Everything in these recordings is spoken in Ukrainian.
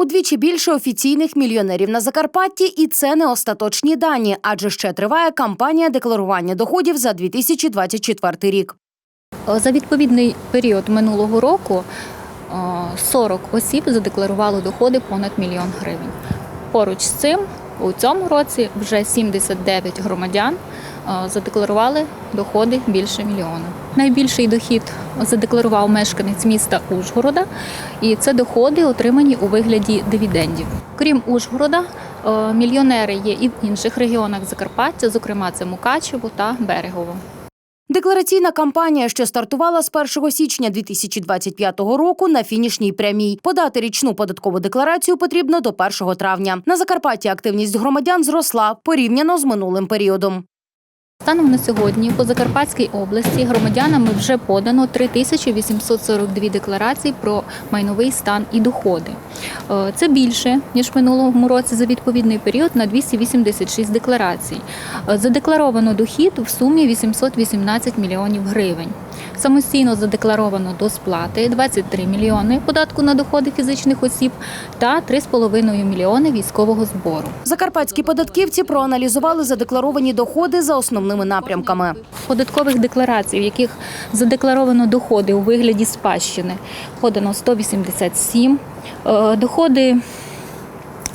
Удвічі більше офіційних мільйонерів на Закарпатті, і це не остаточні дані, адже ще триває кампанія декларування доходів за 2024 рік. За відповідний період минулого року е, 40 осіб задекларувало доходи понад мільйон гривень. Поруч з цим у цьому році вже 79 громадян е, задекларували доходи більше мільйона. Найбільший дохід задекларував мешканець міста Ужгорода, і це доходи, отримані у вигляді дивідендів. Крім Ужгорода, е, мільйонери є і в інших регіонах Закарпаття, зокрема це Мукачево та Берегово. Деклараційна кампанія, що стартувала з 1 січня 2025 року на фінішній прямій. Подати річну податкову декларацію потрібно до 1 травня. На Закарпатті активність громадян зросла порівняно з минулим періодом. Станом на сьогодні по Закарпатській області громадянами вже подано 3842 декларації про майновий стан і доходи. Е, Це більше ніж в минулому році за відповідний період на 286 декларацій. Е, Задекларовано дохід в сумі 818 мільйонів гривень. Самостійно задекларовано до сплати 23 мільйони податку на доходи фізичних осіб та 3,5 мільйони військового збору. Закарпатські податківці проаналізували задекларовані доходи за основними напрямками. податкових декларацій, в яких задекларовано доходи у вигляді спадщини, подано 187, е, доходи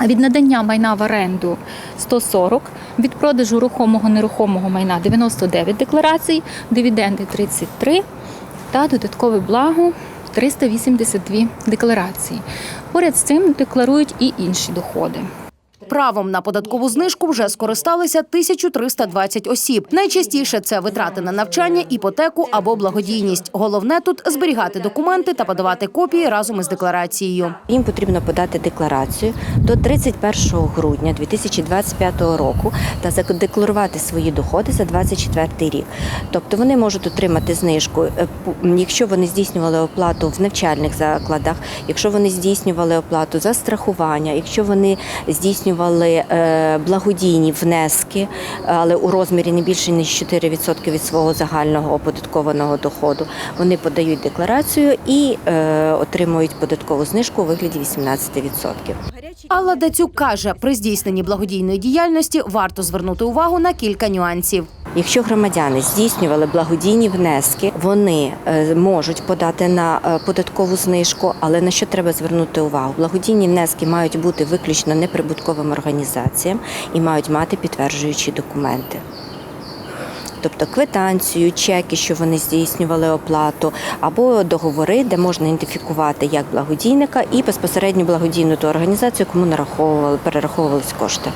від надання майна в оренду 140, від продажу рухомого нерухомого майна 99 декларацій, дивіденди 33 та додаткове благо 382 декларації. Поряд з цим декларують і інші доходи. Правом на податкову знижку вже скористалися 1320 осіб. Найчастіше це витрати на навчання, іпотеку або благодійність. Головне тут зберігати документи та подавати копії разом із декларацією. Їм потрібно подати декларацію до 31 грудня 2025 року та задекларувати свої доходи за 2024 рік. Тобто вони можуть отримати знижку, е, якщо вони здійснювали оплату в навчальних закладах, якщо вони здійснювали оплату за страхування, якщо вони здійснювали е, благодійні внески, але у розмірі не більше ніж 4% від свого загального оподаткованого доходу. Вони подають декларацію і е, отримують податкову знижку у вигляді 18%. Алла Дацюк каже, при здійсненні благодійної діяльності варто звернути увагу на кілька нюансів. Якщо громадяни здійснювали благодійні внески, вони е, можуть подати на е, податкову знижку, але на що треба звернути увагу? Благодійні внески мають бути виключно неприбутковим організаціям і мають мати підтверджуючі документи. Тобто квитанцію, чеки, що вони здійснювали оплату, або договори, де можна ідентифікувати як благодійника і безпосередньо благодійну ту організацію, кому нараховували, перераховувались кошти.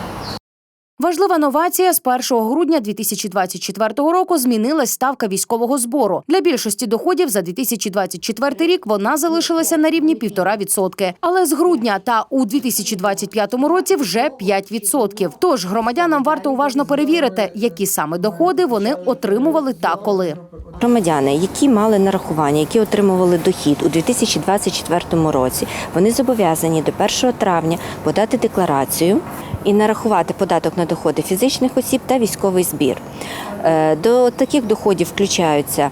Важлива новація з 1 грудня 2024 року змінилась ставка військового збору. Для більшості доходів за 2024 рік вона залишилася на рівні 1,5%. Але з грудня та у 2025 році вже 5%. Тож громадянам варто уважно перевірити, які саме доходи вони отримували та коли. Громадяни, які мали нарахування, які отримували дохід у 2024 році, вони зобов'язані до 1 травня подати декларацію і нарахувати податок на доходи фізичних осіб та військовий збір. Е, До таких доходів включаються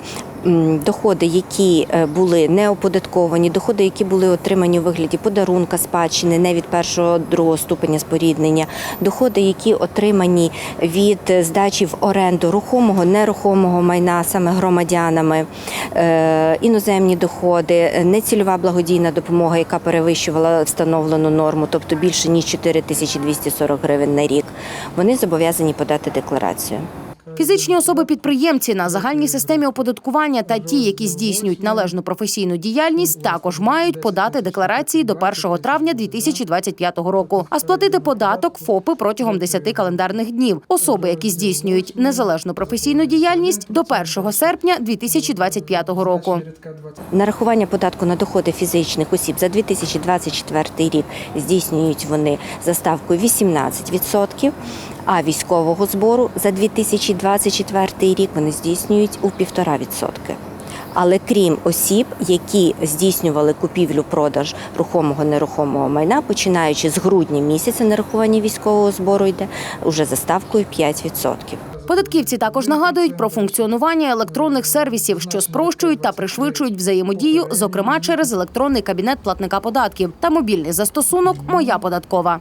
доходи, які е, були не оподатковані, доходи, які були отримані у вигляді подарунка, спадщини, не від першого другого ступеня споріднення, доходи, які отримані від здачі в оренду рухомого, нерухомого майна саме громадянами, е, іноземні доходи, нецільова благодійна допомога, яка перевищувала встановлену норму, тобто більше ніж 4240 гривень на рік. Вони зобов'язані подати декларацію. Фізичні особи-підприємці на загальній системі оподаткування та ті, які здійснюють належну професійну діяльність, також мають подати декларації до 1 травня 2025 року, а сплатити податок ФОПи протягом 10 календарних днів. Особи, які здійснюють незалежну професійну діяльність до 1 серпня 2025 року. Нарахування податку на доходи фізичних осіб за 2024 рік здійснюють вони за ставкою 18%, а військового збору за 2024 рік вони здійснюють у 1,5%. Але крім осіб, які здійснювали купівлю-продаж рухомого нерухомого майна, починаючи з грудня місяця нарахування військового збору йде уже за ставкою 5%. Податківці також нагадують про функціонування електронних сервісів, що спрощують та пришвидшують взаємодію, зокрема через електронний кабінет платника податків та мобільний застосунок Моя податкова.